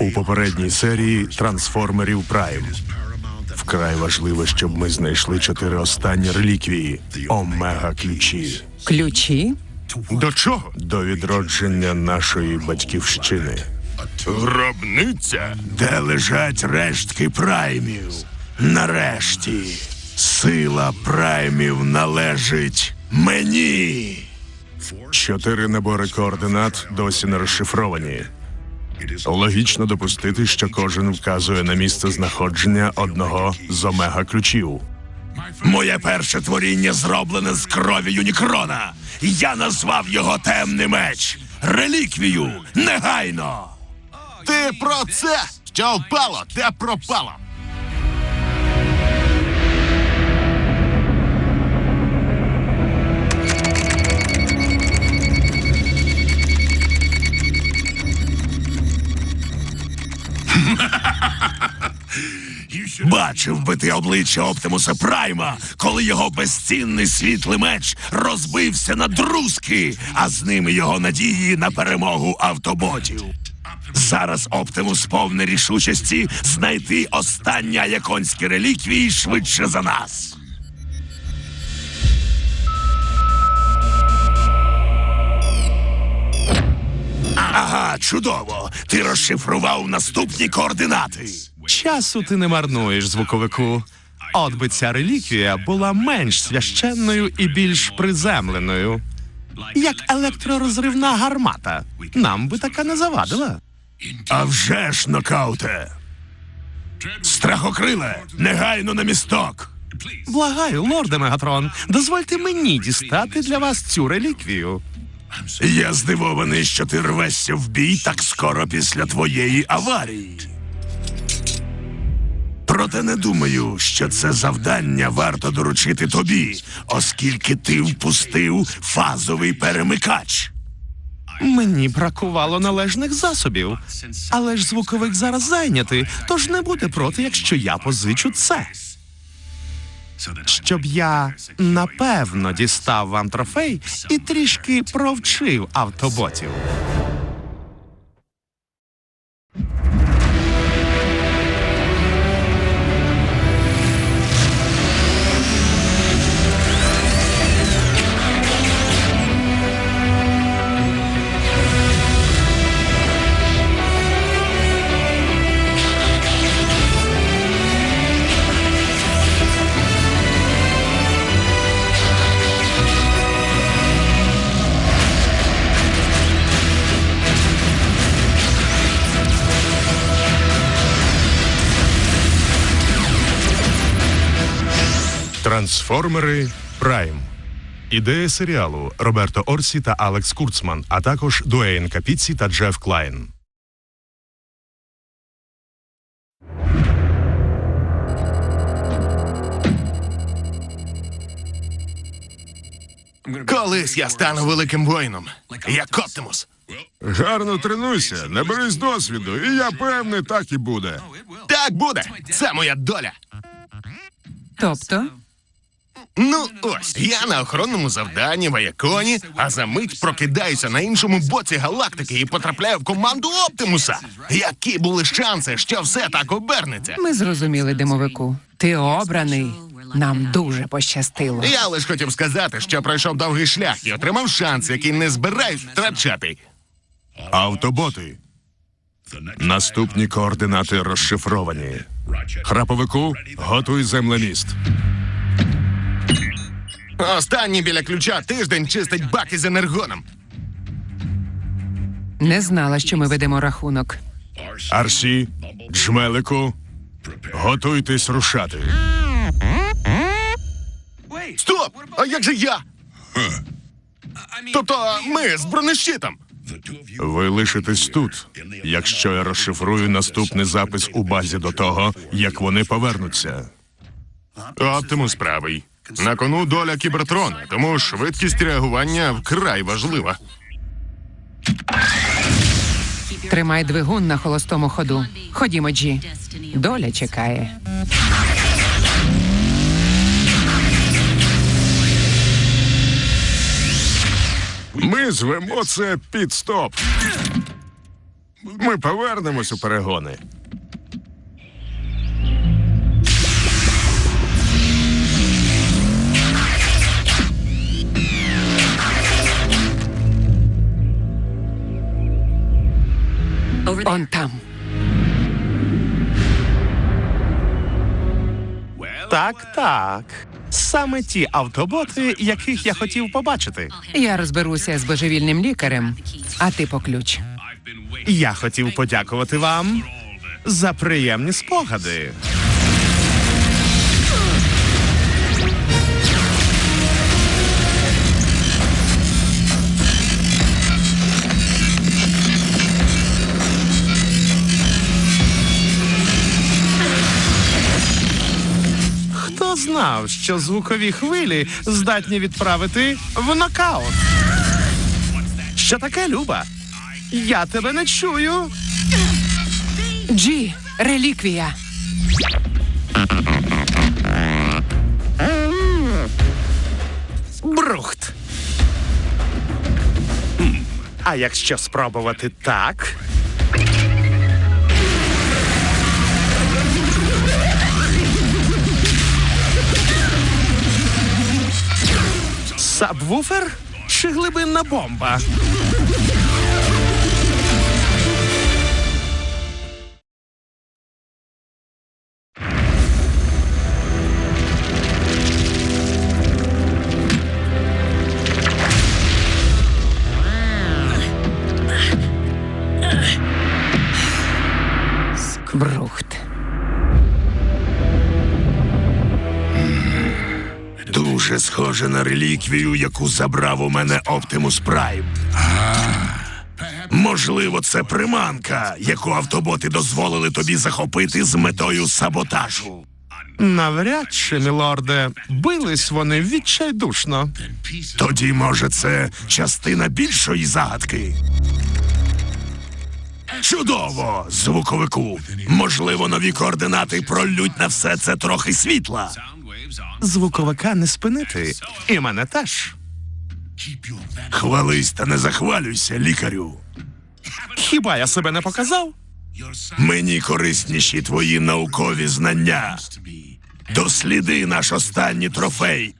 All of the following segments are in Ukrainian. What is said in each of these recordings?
У попередній серії трансформерів Прайм. Вкрай важливо, щоб ми знайшли чотири останні реліквії омега ключі Ключі? До чого? до відродження нашої батьківщини, Гробниця? де лежать рештки праймів. Нарешті сила праймів належить мені. Чотири набори координат досі не розшифровані. Логічно допустити, що кожен вказує на місце знаходження одного з омега ключів. Моє перше творіння зроблене з крові Юнікрона. Я назвав його темний меч. Реліквію негайно. Ти про це? Що впало, те пропало. Бачив би ти обличчя Оптимуса Прайма, коли його безцінний світлий меч розбився на друзки, а з ними його надії на перемогу автоботів. Зараз Оптимус повне рішучості знайти останні аяконські реліквії швидше за нас. Ага, чудово. Ти розшифрував наступні координати. Часу ти не марнуєш, звуковику. От би ця реліквія була менш священною і більш приземленою. Як електророзривна гармата. Нам би така не завадила. А вже ж, нокауте. Страхокриле, негайно на місток. Благаю, лорде Мегатрон, дозвольте мені дістати для вас цю реліквію. Я здивований, що ти рвешся в бій так скоро після твоєї аварії. Проте не думаю, що це завдання варто доручити тобі, оскільки ти впустив фазовий перемикач. Мені бракувало належних засобів. Але ж звуковик зараз зайнятий, тож не буде проти, якщо я позичу це. Щоб я напевно дістав вам трофей і трішки провчив автоботів. Трансформери Прайм. Ідея серіалу Роберто Орсі та Алекс Курцман, а також Дуейн Капіці та Джеф Клайн. Колись я стану великим воїном, як Оптимус. Гарно тренуйся, наберись досвіду, і я певний, так і буде. Так буде. Це моя доля. Тобто, Ну ось я на охоронному завданні в Аяконі, а за мить прокидаюся на іншому боці галактики і потрапляю в команду Оптимуса. Які були шанси, що все так обернеться? ми зрозуміли димовику. Ти обраний. Нам дуже пощастило. Я лише хотів сказати, що пройшов довгий шлях і отримав шанс, який не збираюсь втрачати. Автоботи. Наступні координати розшифровані. Храповику, готуй землеміст. Останній біля ключа тиждень чистить баки з енергоном. Не знала, що ми ведемо рахунок. Арсі, Джмелику, готуйтесь рушати. Стоп! А як же я? Тобто ми з бронещитом. Ви лишитесь тут, якщо я розшифрую наступний запис у базі до того, як вони повернуться. Оптимус правий. На кону доля кібертрона, тому швидкість реагування вкрай важлива. Тримай двигун на холостому ходу. Ходімо, Джі. Доля чекає. Ми звемо це підстоп. Ми повернемось у перегони. Он там. Так, так. Саме ті автоботи, яких я хотів побачити. Я розберуся з божевільним лікарем, а ти по ключ. Я хотів подякувати вам за приємні спогади. Знав, що звукові хвилі здатні відправити в нокаут? Що таке, Люба? Я тебе не чую. Джі, реліквія. Брухт. А якщо спробувати так. Сабвуфер чи глибинна бомба? Схоже на реліквію, яку забрав у мене Оптимус Прайм. Можливо, це приманка, яку автоботи дозволили тобі захопити з метою саботажу. Навряд чи, мілорде, бились вони відчайдушно. Тоді, може, це частина більшої загадки. Чудово, звуковику. Можливо, нові координати пролють на все це трохи світла. Звуковика не спинити. І мене теж. Хвались та не захвалюйся, лікарю. Хіба я себе не показав? Мені корисніші твої наукові знання. Досліди наш останній трофей.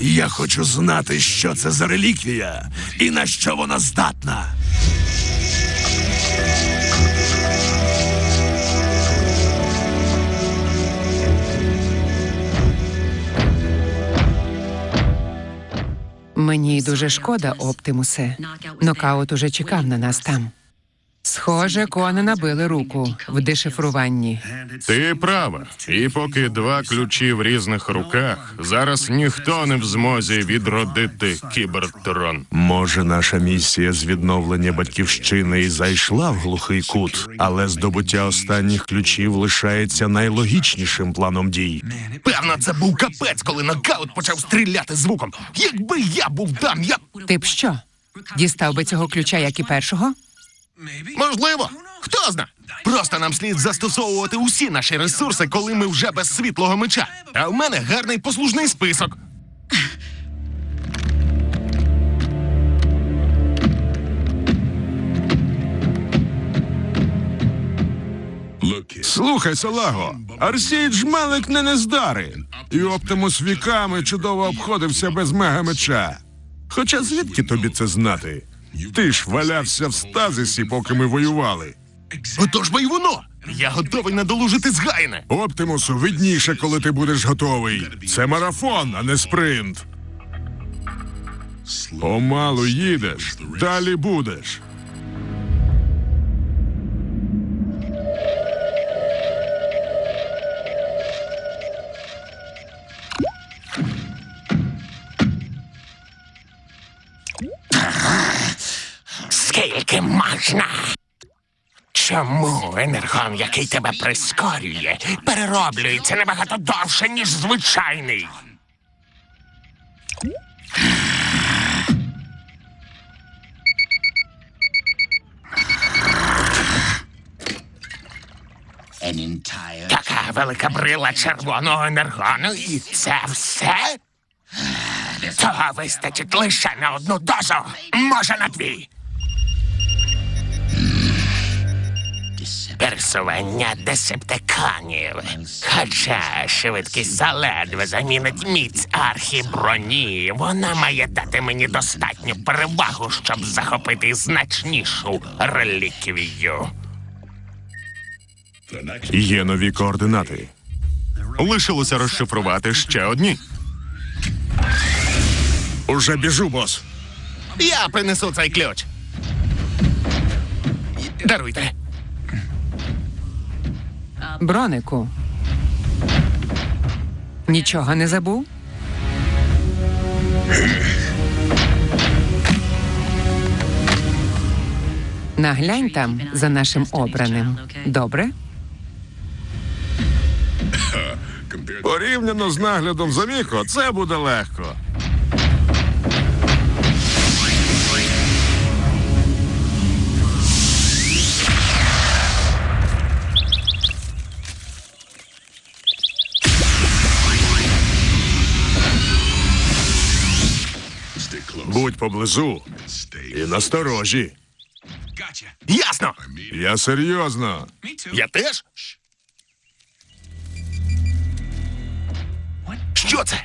Я хочу знати, що це за реліквія і на що вона здатна. Мені дуже шкода, Оптимусе. Нокаут уже чекав на нас там. Схоже, Кона набили руку в дешифруванні. Ти права. І поки два ключі в різних руках, зараз ніхто не в змозі відродити кібертрон. Може, наша місія з відновлення батьківщини і зайшла в глухий кут, але здобуття останніх ключів лишається найлогічнішим планом дій. Певно, це був капець, коли нокаут почав стріляти звуком. Якби я був там, я Ти б що? Дістав би цього ключа, як і першого? Можливо. Хто зна? Просто нам слід застосовувати усі наші ресурси, коли ми вже без світлого меча. А в мене гарний послужний список. Слухай, Салаго, Арсій Джмелик не нездари. І Оптимус віками чудово обходився без мегамеча. Хоча звідки тобі це знати? Ти ж валявся в стазисі, поки ми воювали. Отож бо й воно. Я готовий надолужити згайне. Оптимусу видніше, коли ти будеш готовий. Це марафон, а не спринт. Помалу їдеш, далі будеш. Скільки можна? Чому енергон, який тебе прискорює, перероблюється набагато довше, ніж звичайний? Така велика брила червоного енергону, і це все? Того вистачить лише на одну дозу, може на дві. Пересування десептиконів. Хоча швидкість заледве замінить міць архіброні, вона має дати мені достатню перевагу, щоб захопити значнішу реліквію. Є нові координати. Лишилося розшифрувати ще одні. Уже біжу, бос. Я принесу цей ключ. Даруйте. Бронику. Нічого не забув? Наглянь там за нашим обраним. Добре? Порівняно з наглядом за Міко, це буде легко. Будь поблизу і насторожі. Ясно. Я серйозно. Я теж. Що це?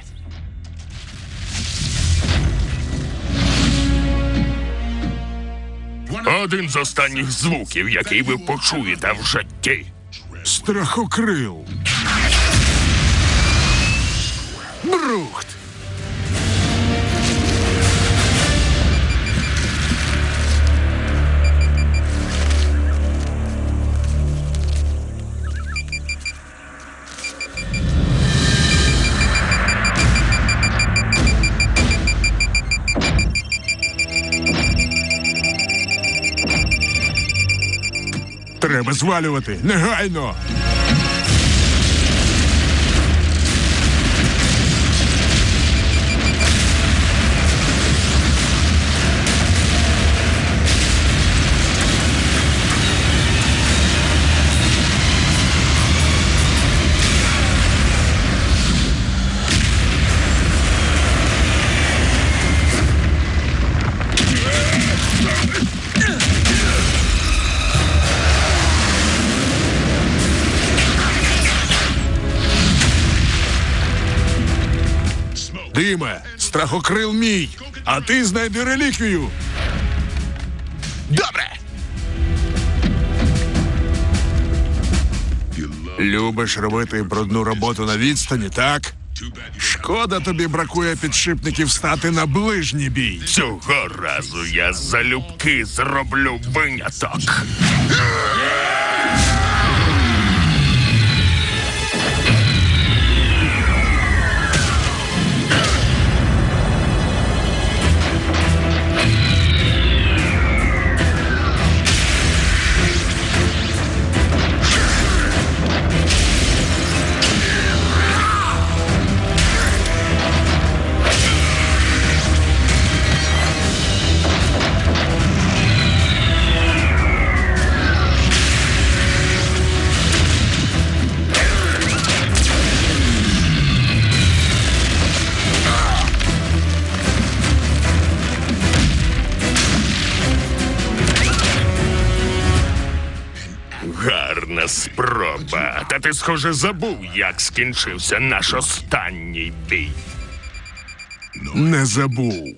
Один з останніх звуків, який ви почуєте в житті. Страхокрил. Брухт. Треба звалювати негайно. Диме, страхокрил мій, а ти знайди реліквію. Добре. Любиш робити брудну роботу на відстані, так? Шкода тобі бракує підшипників стати на ближній бій. Цього разу я залюбки зроблю виняток. Схоже, забув, як скінчився наш останній бій. Не забув.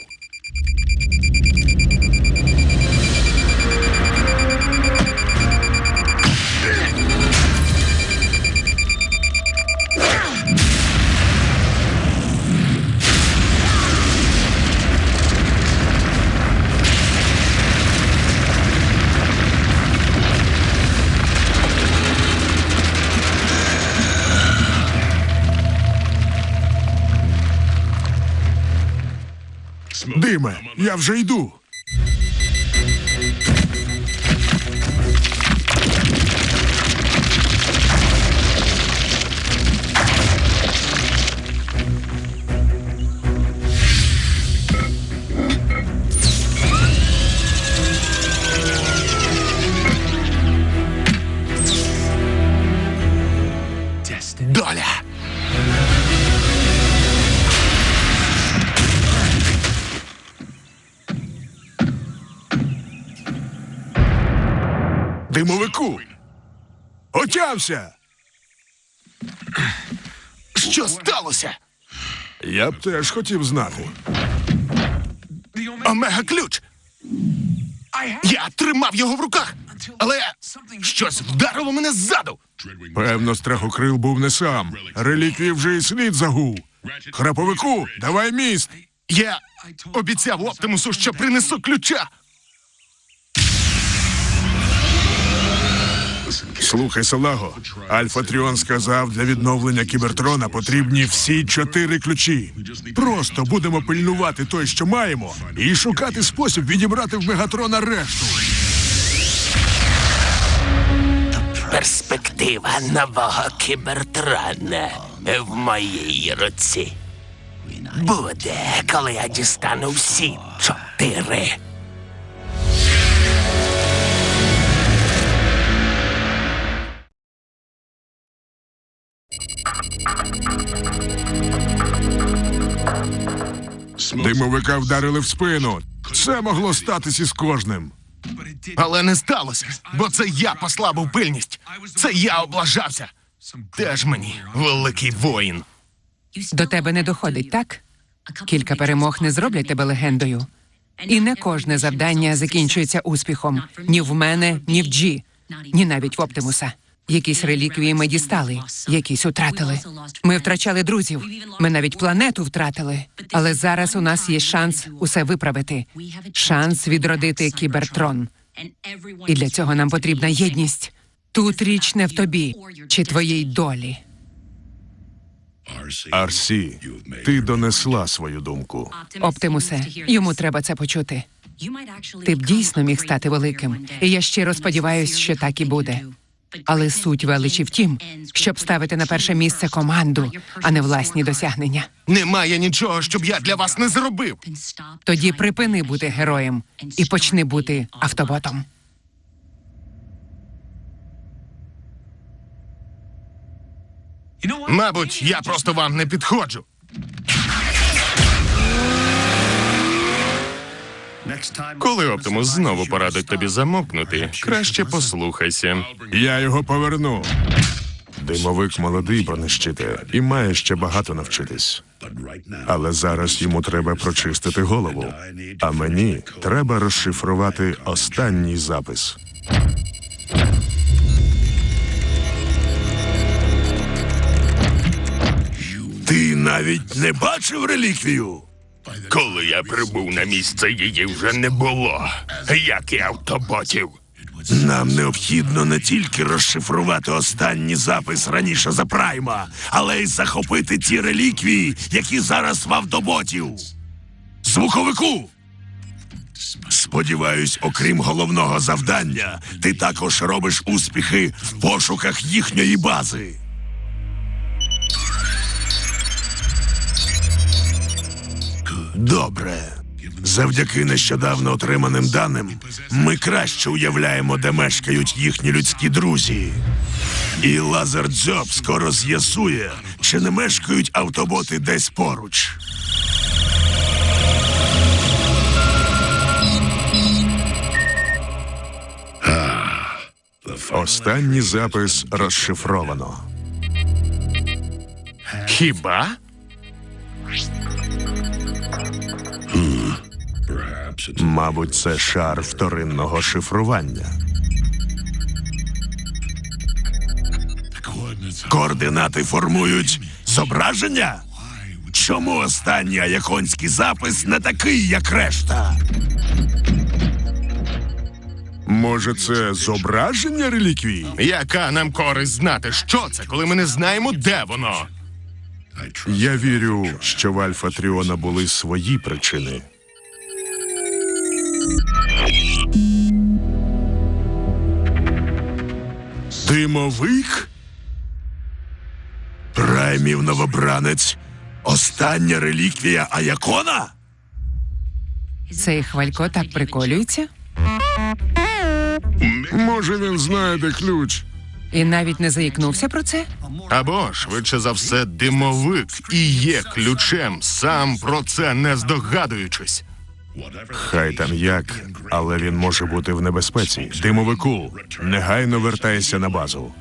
Диме, я вже йду. Отямся! Що сталося? Я б теж хотів знати. Омега ключ. Я тримав його в руках, але щось вдарило мене ззаду. Певно, страхокрил був не сам. Реліквії вже і слід загув. Храповику, давай міст. Я обіцяв Оптимусу, що принесу ключа. Слухай, Салаго, Альфа Тріон сказав, для відновлення кібертрона потрібні всі чотири ключі. Просто будемо пильнувати той, що маємо, і шукати спосіб відібрати в Мегатрона решту. Перспектива нового кібертрона в моїй руці. Буде, коли я дістану всі чотири. Димовика вдарили в спину. Це могло статись із кожним. Але не сталося, бо це я послабив пильність. Це я облажався. Теж мені великий воїн. До тебе не доходить, так? Кілька перемог не зроблять тебе легендою. І не кожне завдання закінчується успіхом ні в мене, ні в Джі, ні навіть в Оптимуса. Якісь реліквії ми дістали, якісь втратили. Ми втрачали друзів. Ми навіть планету втратили. Але зараз у нас є шанс усе виправити. Шанс відродити кібертрон. І для цього нам потрібна єдність. Тут річ не в тобі чи твоїй долі. Арсі, ти донесла свою думку. Оптимусе, йому треба це почути. Ти б дійсно міг стати великим, і я щиро сподіваюся, що так і буде. Але суть величі в тім, щоб ставити на перше місце команду, а не власні досягнення. Немає нічого, щоб я для вас не зробив. Тоді припини бути героєм і почни бути автоботом. Мабуть, я просто вам не підходжу. Коли Оптимус знову порадить тобі замовкнути, краще послухайся. Я його поверну. Димовик молодий, бронещите, і має ще багато навчитись. Але зараз йому треба прочистити голову. А мені треба розшифрувати останній запис. Ти навіть не бачив реліквію? Коли я прибув на місце, її вже не було, як і автоботів. Нам необхідно не тільки розшифрувати останній запис раніше за Прайма, але й захопити ті реліквії, які зараз в автоботів. Звуковику! Сподіваюсь, окрім головного завдання, ти також робиш успіхи в пошуках їхньої бази. Добре. Завдяки нещодавно отриманим даним, ми краще уявляємо, де мешкають їхні людські друзі. І лазер дзьоб скоро з'ясує, чи не мешкають автоботи десь поруч. Останній запис розшифровано. Хіба? Мабуть, це шар вторинного шифрування. Координати формують зображення? Чому останній аяконський запис не такий, як решта? Може, це зображення реліквії? Яка нам користь знати, що це, коли ми не знаємо, де воно? Я вірю, що в Альфа Тріона були свої причини. Димовик? Праймів новобранець? Остання реліквія Аякона? Цей хвалько так приколюється Може, він знає, де ключ. і навіть не заїкнувся про це. Або, швидше за все, димовик і є ключем, сам про це не здогадуючись. Хай там як, але він може бути в небезпеці. Димовику, негайно вертайся на базу.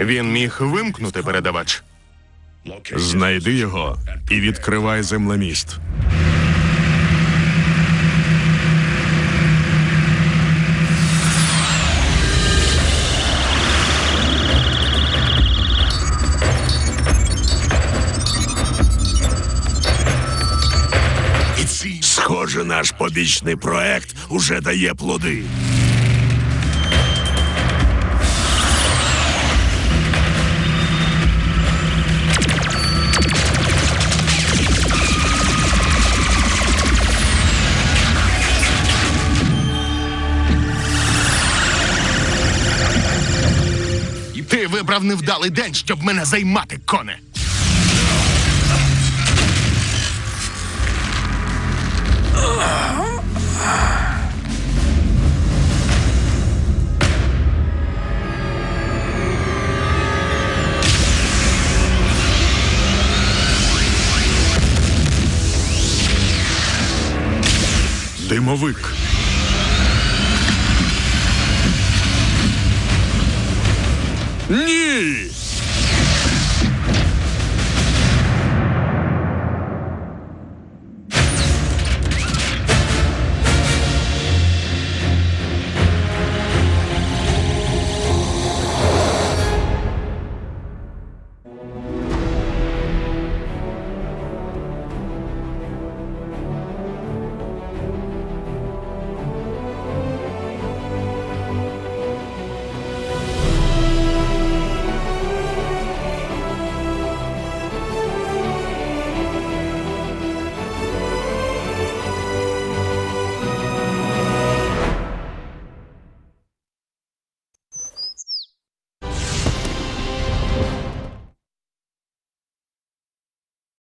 Він міг вимкнути передавач. Знайди його і відкривай землеміст. Схоже, наш побічний проект уже дає плоди. Ти вибрав невдалий день, щоб мене займати, коне. Димовик. Ні!